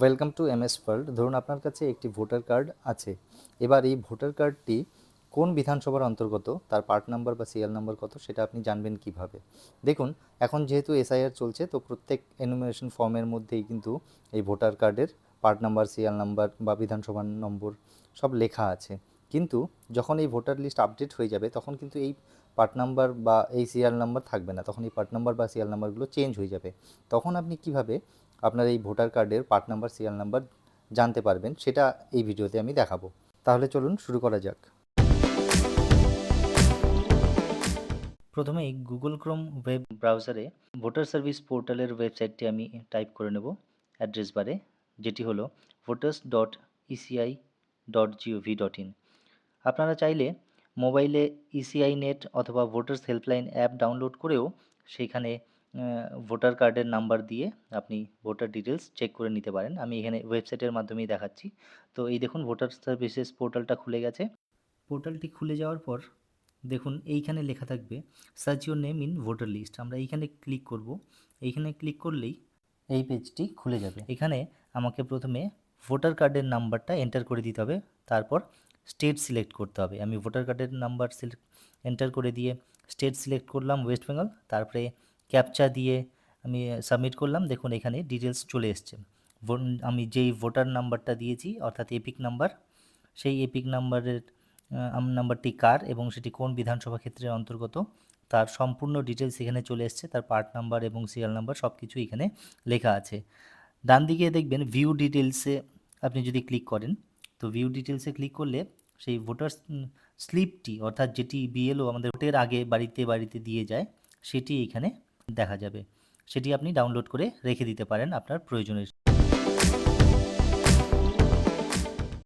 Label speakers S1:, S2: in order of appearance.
S1: Welcome to M S world ধরুন আপনার কাছে একটি ভোটার কার্ড আছে। এবার এই ভোটার কার্ডটি কোন বিধানসভার অন্তর্গত? তার পার্ট নাম্বার বা সিরিয়াল নাম্বার কত? সেটা আপনি জানবেন কীভাবে। দেখুন, এখন যেহেতু এসআইআর চলছে, তো প্রত্যেক এনুমিনেশন ফর্মের মধ্যেই কিন্তু এই ভোটার কার্ডের পার্ট নাম্বার সিরিয়াল নাম্বার বা বিধানসভার নম্বর সব লেখা আছে। কিন্তু যখন এই ভোটার লিস্ট আপডেট হয়ে যাবে, তখন কিন্তু এই পার্ট নাম্বার বা এই সিরিয়াল নাম্বার থাকবে না। তখন এই পার্ট নাম্বার বা সিরিয়াল নাম্বারগুলো চেঞ্জ হয়ে যাবে। তখন আপনি কীভাবে আপনার এই ভোটার কার্ডের পার্ট নাম্বার সিরিয়াল নাম্বার জানতে পারবেন, সেটা এই ভিডিওতে আমি দেখাবো। তাহলে চলুন শুরু করা যাক। প্রথমেই গুগল ক্রোম ওয়েব ব্রাউজারে ভোটার সার্ভিস পোর্টালের ওয়েবসাইটটি আমি টাইপ করে নেব অ্যাড্রেস বারে, যেটি হলো voters dot ECI dot GOV dot in আপনারা চাইলে মোবাইলে ইসিআই নেট অথবা ভোটার্স হেল্পলাইন অ্যাপ ডাউনলোড করেও সেইখানে ভোটার কার্ডের নাম্বার দিয়ে আপনি ভোটার ডিটেলস চেক করে নিতে পারেন। আমি এখানে ওয়েবসাইটের মাধ্যমেই দেখাচ্ছি। তো এই দেখুন ভোটার সার্ভিসেস পোর্টালটা খুলে গেছে। পোর্টালটি খুলে যাওয়ার পর দেখুন, এইখানে লেখা থাকবে search your name in voter list আমরা এইখানে ক্লিক করব। এইখানে ক্লিক করলেই এই পেজটি খুলে যাবে। এখানে আমাকে প্রথমে ভোটার কার্ডের নাম্বারটা এন্টার করে দিতে হবে। তারপর স্টেট সিলেক্ট করতে হবে। আমি ভোটার কার্ডের নাম্বার সিলেক্ট এন্টার করে দিয়ে স্টেট সিলেক্ট করলাম ওয়েস্ট বেঙ্গল তারপরে ক্যাপচা দিয়ে আমি সাবমিট করলাম। দেখুন, এখানে ডিটেলস চলে এসছে। আমি যেই ভোটার নাম্বারটা দিয়েছি, অর্থাৎ এপিক নাম্বার সেই এপিক নাম্বারের নাম্বারটি কার এবং সেটি কোন বিধানসভা ক্ষেত্রের অন্তর্গত, তার সম্পূর্ণ ডিটেলস এখানে চলে এসছে। তার পার্ট নাম্বার এবং সিরিয়াল নাম্বার সব কিছু এখানে লেখা আছে। ডান দিকে দেখবেন ভিউ ডিটেলসে আপনি যদি ক্লিক করেন, তো ভিউ ডিটেলসে ক্লিক করলে সেই ভোটার স্লিপটি অর্থাৎ যেটি বিএলও আমাদের ভোটের আগে বাড়িতে বাড়িতে দিয়ে যায়, সেটি এখানে দেখা যাবে। সেটি আপনি ডাউনলোড করে রেখে দিতে পারেন আপনার প্রয়োজনের